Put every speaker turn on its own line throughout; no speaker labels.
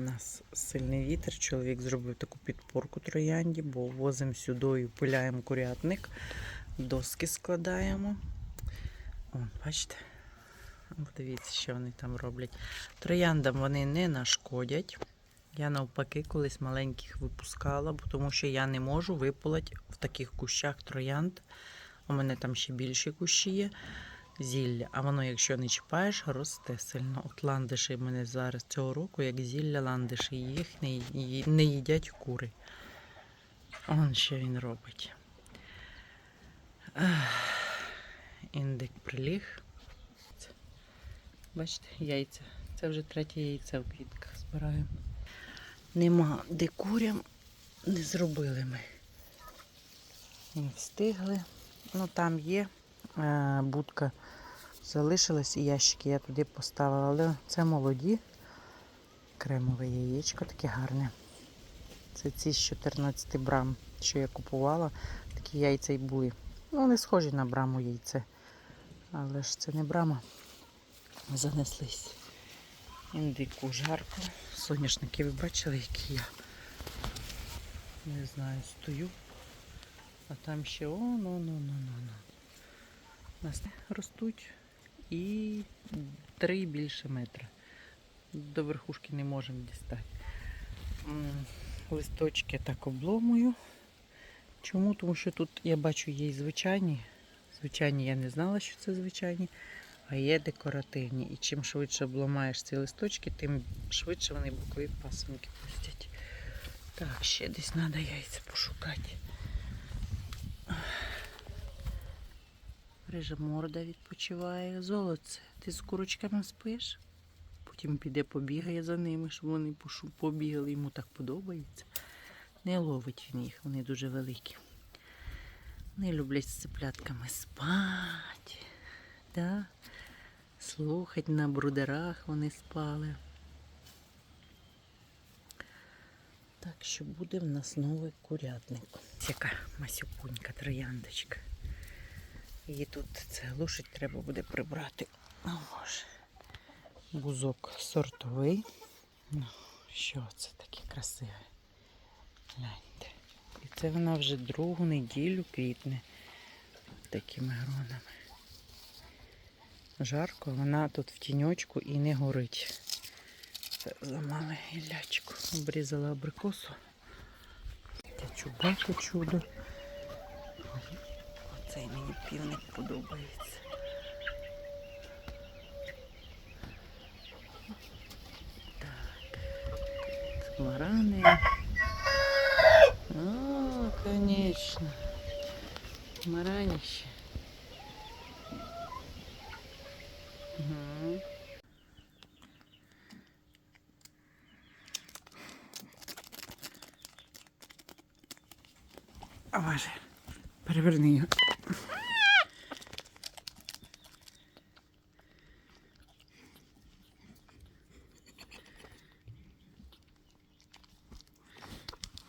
У нас сильний вітер. Чоловік зробив таку підпорку троянді, бо возимо сюди, пиляємо курятник, доски складаємо. О, бачите? Подивіться, що вони там роблять. Трояндам вони не нашкодять. Я навпаки колись маленьких випускала, бо тому що я не можу випалати в таких кущах троянд. У мене там ще більші кущі є. Зілля. А воно, якщо не чіпаєш, росте сильно. От ландиші в мене зараз цього року, як зілля ландиші, їх не, їдять кури. Он що він робить. Індик приліг. Бачите, яйця. Це вже третє яйце в квітках збираю. Нема де курям не зробили ми. Не встигли. Ну там є будка залишилась і ящики я туди поставила. Але це молоді. Кремове яєчко таке гарне. Це ці з 14 брам, що я купувала. Такі яйця й були. Ну, вони схожі на браму яйце. Але ж це не брама. Занеслись. Індику жарко. Соняшники ви бачили, які я. Не знаю, стою. А там ще о, ну, ну, ну, ну, ну. У нас ростуть і три більше метра. До верхушки не можемо дістати. Листочки так обломую. Чому? Тому що тут я бачу є і звичайні. Звичайні я не знала, що це звичайні, а є декоративні. І чим швидше обламаєш ці листочки, тим швидше вони бокові пасинки пустять. Так, ще десь треба яйця пошукати. Рижа морда відпочиває. Золоце, ти з курочками спиш? Потім піде побігає за ними, щоб вони побігали. Йому так подобається. Не ловить він їх, вони дуже великі. Вони люблять з цеплятками спати. Да? Слухать на брудерах вони спали. Так що буде в нас новий курятник. Яка масюпунька трояндочка. Її тут це лошадь треба буде прибрати. О, Боже. Бузок сортовий. Ну, що це таке красиве? Гляньте. І це вона вже другу неділю квітне такими гронами. Жарко, вона тут в тіньочку і не горить. Це зламали гіллячку. Обрізала абрикосу. Та чубака чудо. Оцей мені півник подобається. Так. Марани. О, конечно. Маранище. Угу. А важе, переверни його.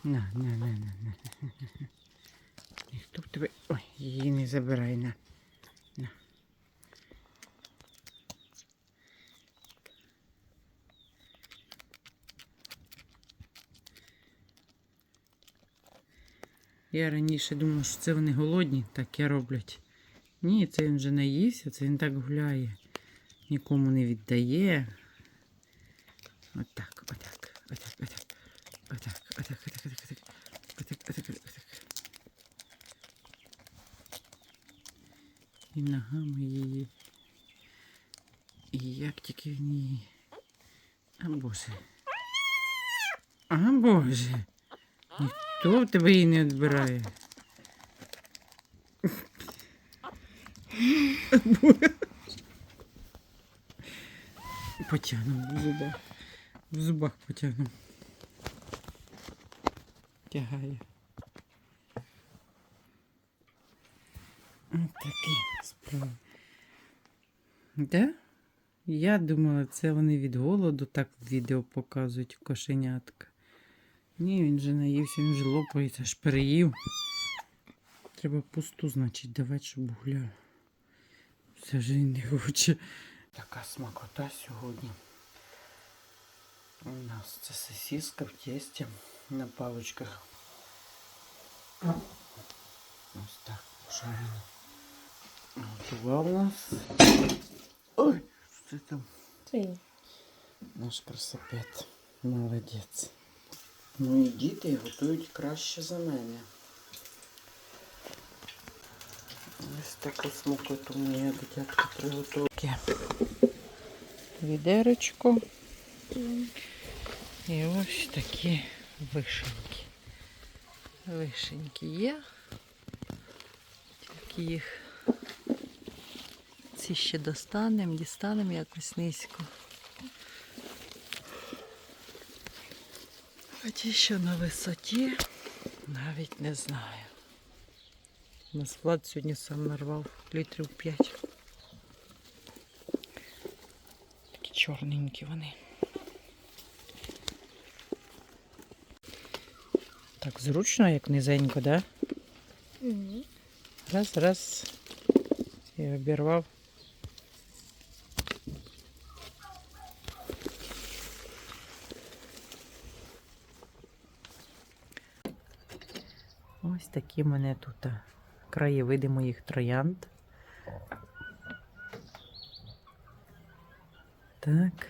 На, на, на, на, на. Ніхто б тебе. Ой, її не забирай на. на. Я раніше думала, що це вони голодні, таке роблять. Ні, це він вже наївся, це він так гуляє. Нікому не віддає. І як тільки в ній. А Боже. А Боже. Ніхто в тебе її не відбирає. Потягнув в зубах. В зубах потягнув. Тягає. Ось такі справи. Да? Я думала, це вони від голоду так в відео показують кошенятка. Ні, він же наївся, він же лопається, аж переїв. Треба пусту, значить, давати, щоб гуляв. Все ж він не хоче. Така смакота сьогодні. У нас це сосиска в тесті на паличках. Ось так пожарено. Готова у нас. Ой, це там?
Це
Наш красопет. Молодець. Ну і діти готують краще за мене. Ось таку смакоту мені дитятка приготували. Відерочко. І ось такі вишеньки. Вишеньки є. Тільки їх ці ще достанемо, дістанемо якось низько. А ті, що на висоті, навіть не знаю. У нас Влад сьогодні сам нарвав літрів 5. Такі чорненькі вони. Так зручно, як низенько, да?
Угу.
Раз, раз. І обірвав. Ось такі в мене тут краєвиди моїх троянд. Так.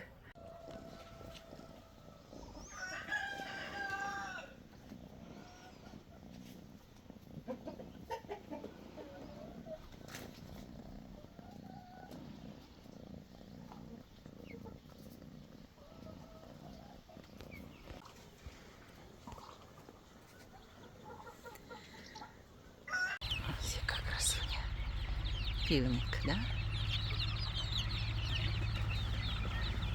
Ось яка красуня. Півник, да?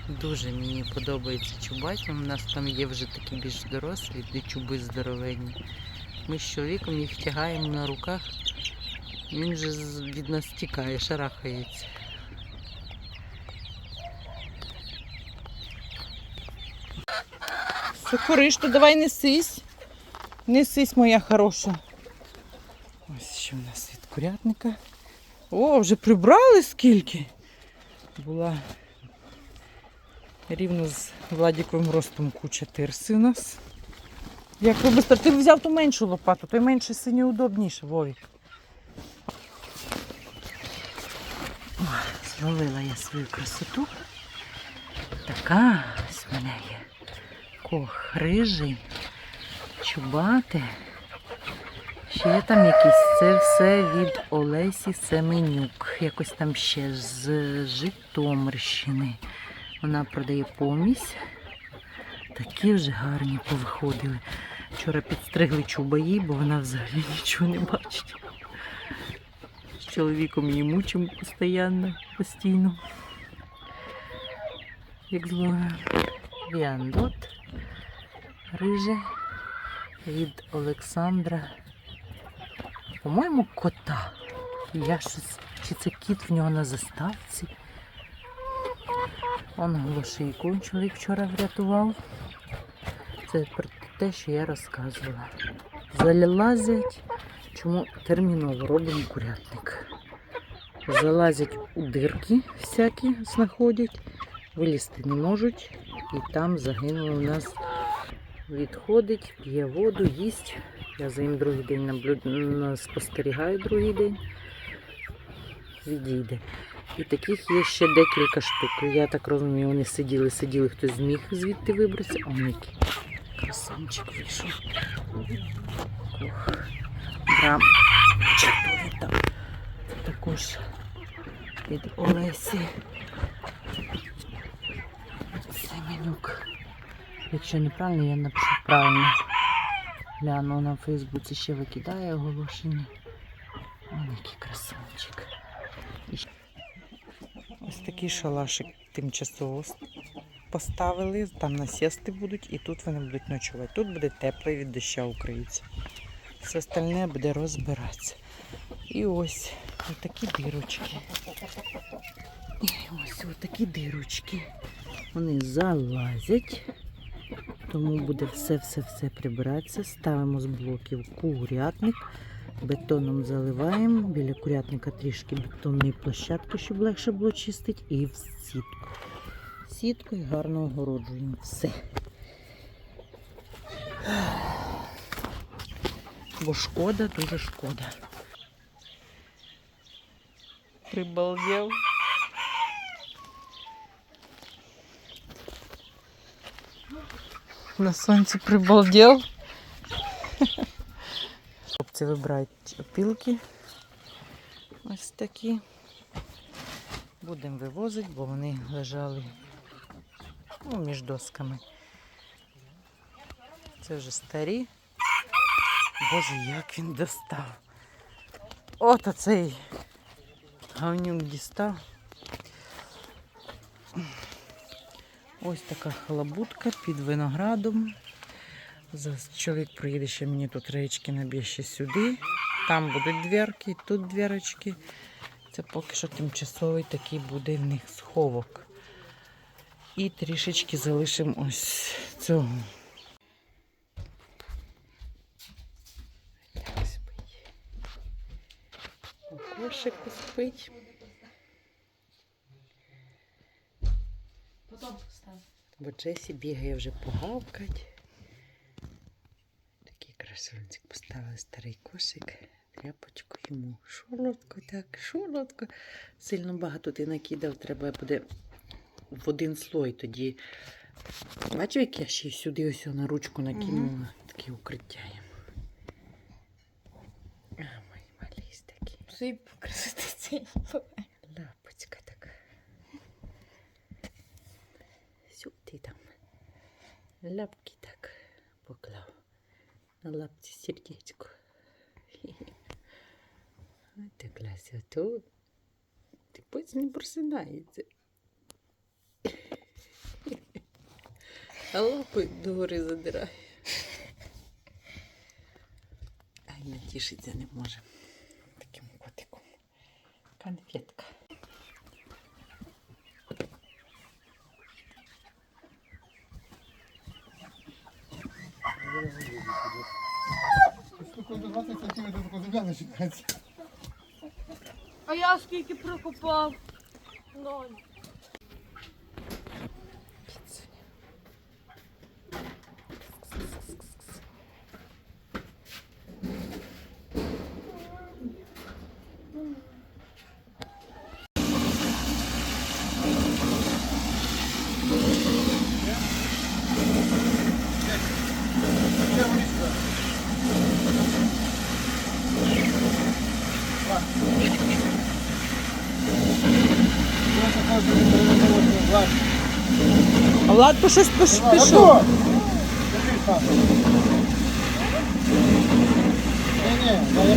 Дуже мені подобається чубать. У нас там є вже такі більш дорослі, де чуби здоровенні. Ми з чоловіком їх тягаємо на руках. Він вже від нас тікає, шарахається.
Сокориш, то давай несись. Несись, моя хороша.
Ось що в нас від курятника.
О, вже прибрали скільки.
Була рівно з Владіковим ростом куча тирси у нас.
Як ви быстро. Ти взяв ту меншу лопату, той менше сині удобніше, Вовік.
Зловила я свою красоту. Така ось мене є. Кох рижий, чубати. Ще є там якісь. Це все від Олесі Семенюк. Якось там ще з Житомирщини. Вона продає помісь. Такі вже гарні повиходили. Вчора підстригли чубаї, бо вона взагалі нічого не бачить. З чоловіком її мучимо постійно, постійно. Як зловимо. Віандот. Риже від Олександра. По-моєму, кота. Я щось. Чи це кіт в нього на заставці? Он глошийку чоловік вчора врятував. Це про те, що я розказувала. Залазять, чому терміново робимо курятник. Залазять у дирки всякі, знаходять, вилізти не можуть. І там загинуло у нас відходить, п'є воду, їсть. Я за ним другий день наблюд... спостерігаю другий день. Відійде. І таких є ще декілька штук. Я так розумію, вони сиділи, сиділи, хтось зміг звідти вибратися. А он який красунчик вийшов. Брам. Чортові там. Також від Олесі. Семенюк. Якщо неправильно, я напишу правильно. Гляну на Фейсбуці ще викидає оголошення. Ось який красунчик. Ось такий шалашик тимчасово поставили, там насісти будуть і тут вони будуть ночувати. Тут буде тепло від доща укриється. Все остальне буде розбиратися. І ось такі дирочки. І ось такі дирочки. Вони залазять. Тому буде все-все-все прибиратися. Ставимо з блоків курятник. Бетоном заливаємо. Біля курятника трішки бетонної площадки, щоб легше було чистити. І в сітку. сіткою гарно огороджуємо. Все. Бо шкода, дуже шкода. Прибалдів. На сонці прибалдів. Хлопці вибирають опілки. Ось такі. Будемо вивозити, бо вони лежали ну, між досками. Це вже старі. Боже, як він достав. От оцей гавнюк дістав. Ось така халабутка під виноградом. Зараз чоловік приїде ще мені тут речки наб'є ще сюди. Там будуть дверки, тут дверочки. Це поки що тимчасовий такий буде в них сховок. І трішечки залишимо ось цього. Кошику спить. Бо Джесі бігає вже погавкать. Такий красунчик поставили старий кошик. Тряпочку йому. Шолодко, так, шолодко. Сильно багато ти накидав, треба буде в один слой тоді. Бачив, як я ще сюди ось на ручку накинула. Таке укриття йому. А, мої малісь такі.
Всі красотиці.
Лапочка така. Сюди там. Лапки так поклав. На лапці сердечко. Ось так Лася тут. Ти потім не просинається. А лапи догори задирає. Ай, натішиться не може. Таким котиком. Конфетка.
До 20 сантиметрів така земля починається.
А я скільки прокопав? Ноль.
А Влад то щось пиш-
пішов. Ні, ні, я не